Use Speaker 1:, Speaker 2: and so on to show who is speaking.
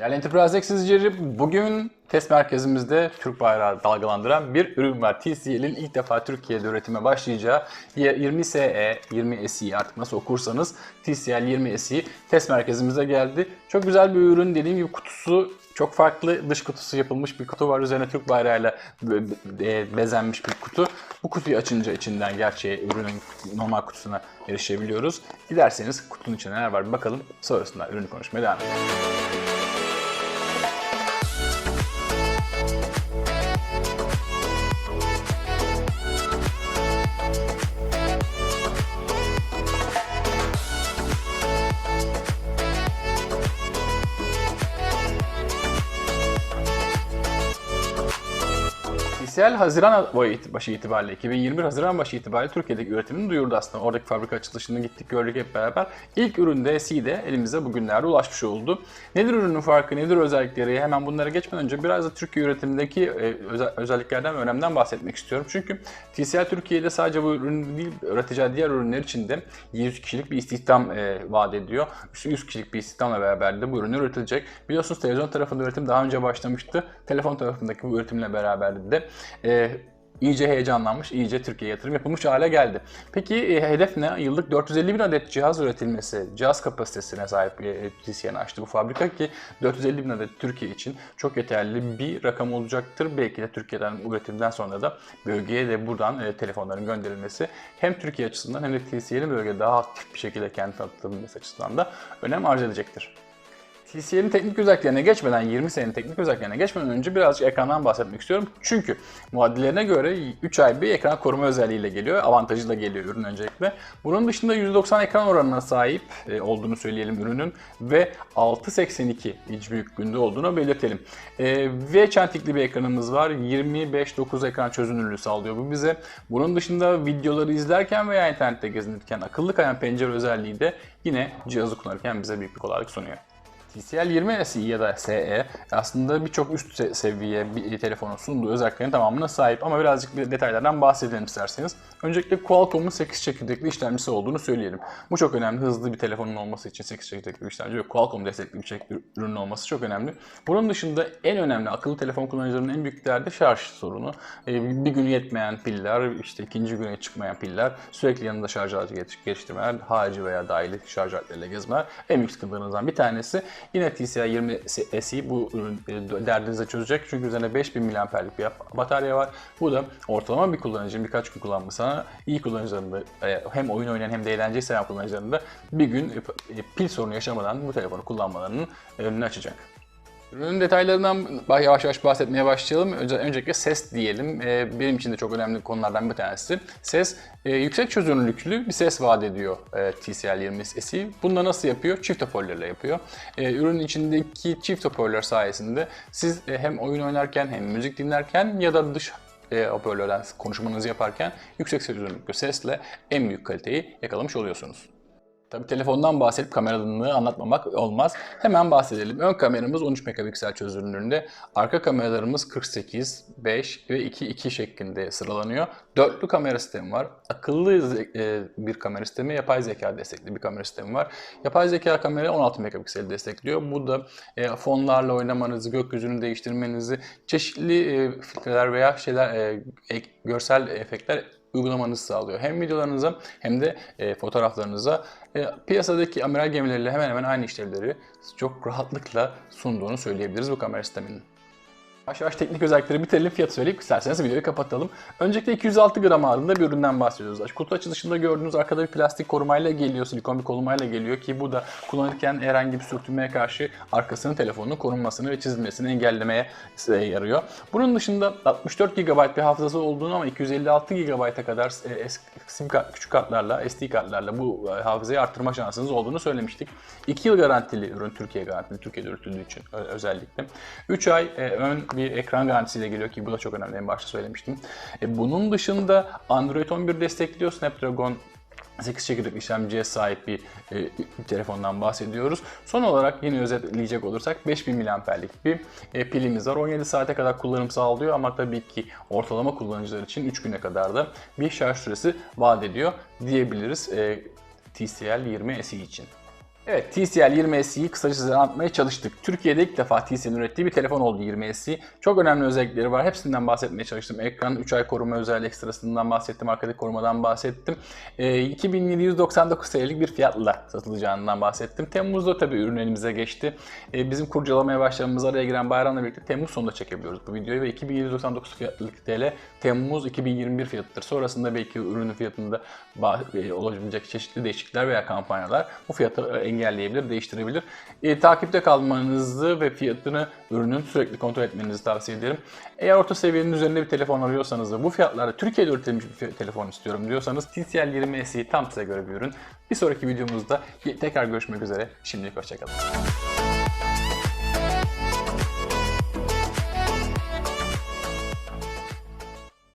Speaker 1: Değerli Enterprise X izleyicileri, bugün test merkezimizde Türk bayrağı dalgalandıran bir ürün var. TCL'in ilk defa Türkiye'de üretime başlayacağı 20SE, 20SE artık nasıl okursanız TCL 20SE test merkezimize geldi. Çok güzel bir ürün dediğim gibi kutusu çok farklı dış kutusu yapılmış bir kutu var. Üzerine Türk bayrağıyla be- bezenmiş bir kutu. Bu kutuyu açınca içinden gerçeği ürünün normal kutusuna erişebiliyoruz. Dilerseniz kutunun içinde neler var bir bakalım. Sonrasında ürünü konuşmaya devam edelim. TCL Haziran başı itibariyle, 2021 Haziran başı itibariyle Türkiye'deki üretimini duyurdu aslında. Oradaki fabrika açılışını gittik gördük hep beraber. İlk üründe SE'de elimize bugünlerde ulaşmış oldu. Nedir ürünün farkı, nedir özellikleri? Hemen bunlara geçmeden önce biraz da Türkiye üretimindeki e, özel- özelliklerden ve önemden bahsetmek istiyorum. Çünkü TCL Türkiye'de sadece bu ürün değil, üreteceği diğer ürünler için de 100 kişilik bir istihdam e, vaat ediyor. 100 kişilik bir istihdamla beraber de bu ürünler üretilecek. Biliyorsunuz televizyon tarafında üretim daha önce başlamıştı. Telefon tarafındaki bu üretimle beraber de e, iyice heyecanlanmış, iyice Türkiye'ye yatırım yapılmış hale geldi. Peki e, hedef ne? Yıllık 450 bin adet cihaz üretilmesi, cihaz kapasitesine sahip e, TCN açtı bu fabrika ki 450 bin adet Türkiye için çok yeterli bir rakam olacaktır. Belki de Türkiye'den üretimden sonra da bölgeye de buradan e, telefonların gönderilmesi hem Türkiye açısından hem de TCN'in bölgede daha aktif bir şekilde kendi tanıtılması açısından da önem arz edecektir. TCL'in teknik özelliklerine geçmeden, 20 senenin teknik özelliklerine geçmeden önce birazcık ekrandan bahsetmek istiyorum. Çünkü muadillerine göre 3 ay bir ekran koruma özelliğiyle geliyor, avantajıyla geliyor ürün öncelikle. Bunun dışında 190 ekran oranına sahip e, olduğunu söyleyelim ürünün ve 6.82 inç büyüklüğünde olduğunu belirtelim. E, ve çentikli bir ekranımız var. 25.9 ekran çözünürlüğü sağlıyor bu bize. Bunun dışında videoları izlerken veya internette gezinirken akıllı kayan pencere özelliği de yine cihazı kullanırken bize büyük bir kolaylık sunuyor. TCL 20 SE ya da SE aslında birçok üst se- seviye bir telefonun sunduğu özelliklerin tamamına sahip ama birazcık bir detaylardan bahsedelim isterseniz. Öncelikle Qualcomm'un 8 çekirdekli işlemcisi olduğunu söyleyelim. Bu çok önemli. Hızlı bir telefonun olması için 8 çekirdekli bir işlemci ve Qualcomm destekli bir ürünün olması çok önemli. Bunun dışında en önemli akıllı telefon kullanıcılarının en büyük derdi şarj sorunu. Ee, Bir gün yetmeyen piller, işte ikinci güne çıkmayan piller, sürekli yanında şarj aleti geliş- geliştirmeler, harici veya dahili şarj aletleriyle gezmeler en büyük sıkıntılarınızdan bir tanesi. Yine TCL 20 SE bu ürün e, derdinizi çözecek çünkü üzerine 5000 mAh'lik bir batarya var. Bu da ortalama bir kullanıcının birkaç gün kullanmasına iyi kullanıcıların da e, hem oyun oynayan hem de eğlenceyi seven kullanıcıların da bir gün e, pil sorunu yaşamadan bu telefonu kullanmalarının önünü açacak. Ürünün detaylarından yavaş yavaş bahsetmeye başlayalım. Önce, öncelikle ses diyelim. Ee, benim için de çok önemli konulardan bir tanesi. Ses e, yüksek çözünürlüklü bir ses vaat ediyor e, TCL 20 SE. Bunu da nasıl yapıyor? Çift hoparlörle yapıyor. E, ürünün içindeki çift hoparlör sayesinde siz e, hem oyun oynarken hem müzik dinlerken ya da dış e, hoparlörden konuşmanızı yaparken yüksek çözünürlüklü sesle en büyük kaliteyi yakalamış oluyorsunuz. Tabii telefondan bahsedip kameralığını anlatmamak olmaz. Hemen bahsedelim. Ön kameramız 13 megapiksel çözünürlüğünde. Arka kameralarımız 48, 5 ve 2, 2 şeklinde sıralanıyor. Dörtlü kamera sistemi var. Akıllı e, bir kamera sistemi, yapay zeka destekli bir kamera sistemi var. Yapay zeka kamera 16 megapiksel destekliyor. Bu da e, fonlarla oynamanızı, gökyüzünü değiştirmenizi, çeşitli e, filtreler veya şeyler, görsel efektler uygulamanızı sağlıyor. Hem videolarınıza hem de e, fotoğraflarınıza e, piyasadaki amiral gemileriyle hemen hemen aynı işlevleri çok rahatlıkla sunduğunu söyleyebiliriz bu kamera sisteminin. Yavaş yavaş teknik özellikleri bitirelim, fiyatı söyleyip isterseniz videoyu kapatalım. Öncelikle 206 gram ağırlığında bir üründen bahsediyoruz. Kutu açılışında gördüğünüz arkada bir plastik korumayla geliyor, silikon bir korumayla geliyor ki bu da kullanırken herhangi bir sürtünmeye karşı arkasının telefonunun korunmasını ve çizilmesini engellemeye size yarıyor. Bunun dışında 64 GB bir hafızası olduğunu ama 256 GB'a kadar e, sim kart, küçük kartlarla, SD kartlarla bu e, hafızayı arttırma şansınız olduğunu söylemiştik. 2 yıl garantili ürün, Türkiye garantili, Türkiye'de üretildiği için özellikle. 3 ay e, ön bir ekran garantisiyle geliyor ki bu da çok önemli en başta söylemiştim. E, bunun dışında Android 11 destekliyor. Snapdragon 8 çekirdek işlemciye sahip bir e, telefondan bahsediyoruz. Son olarak yine özetleyecek olursak 5000 mAh'lik bir e, pilimiz var. 17 saate kadar kullanım sağlıyor ama tabii ki ortalama kullanıcılar için 3 güne kadar da bir şarj süresi vaat ediyor diyebiliriz e, TCL 20 SE için. Evet TCL 20 SE'yi kısaca size anlatmaya çalıştık. Türkiye'de ilk defa TCL'in ürettiği bir telefon oldu 20 SE. Çok önemli özellikleri var. Hepsinden bahsetmeye çalıştım. Ekran 3 ay koruma özel ekstrasından bahsettim. Arkadaki korumadan bahsettim. Ee, 2799 TL'lik bir fiyatla satılacağından bahsettim. Temmuz'da tabii ürün elimize geçti. Ee, bizim kurcalamaya başlamamız araya giren bayramla birlikte Temmuz sonunda çekebiliyoruz bu videoyu ve 2799 fiyatlık TL Temmuz 2021 fiyatıdır. Sonrasında belki ürünün fiyatında e, olabilecek çeşitli değişiklikler veya kampanyalar bu fiyatı e, engelleyebilir, değiştirebilir. E, takipte kalmanızı ve fiyatını ürünün sürekli kontrol etmenizi tavsiye ederim. Eğer orta seviyenin üzerinde bir telefon arıyorsanız ve bu fiyatlarda Türkiye'de üretilmiş bir telefon istiyorum diyorsanız TCL 20 SE tam size göre bir ürün. Bir sonraki videomuzda tekrar görüşmek üzere. Şimdilik hoşçakalın.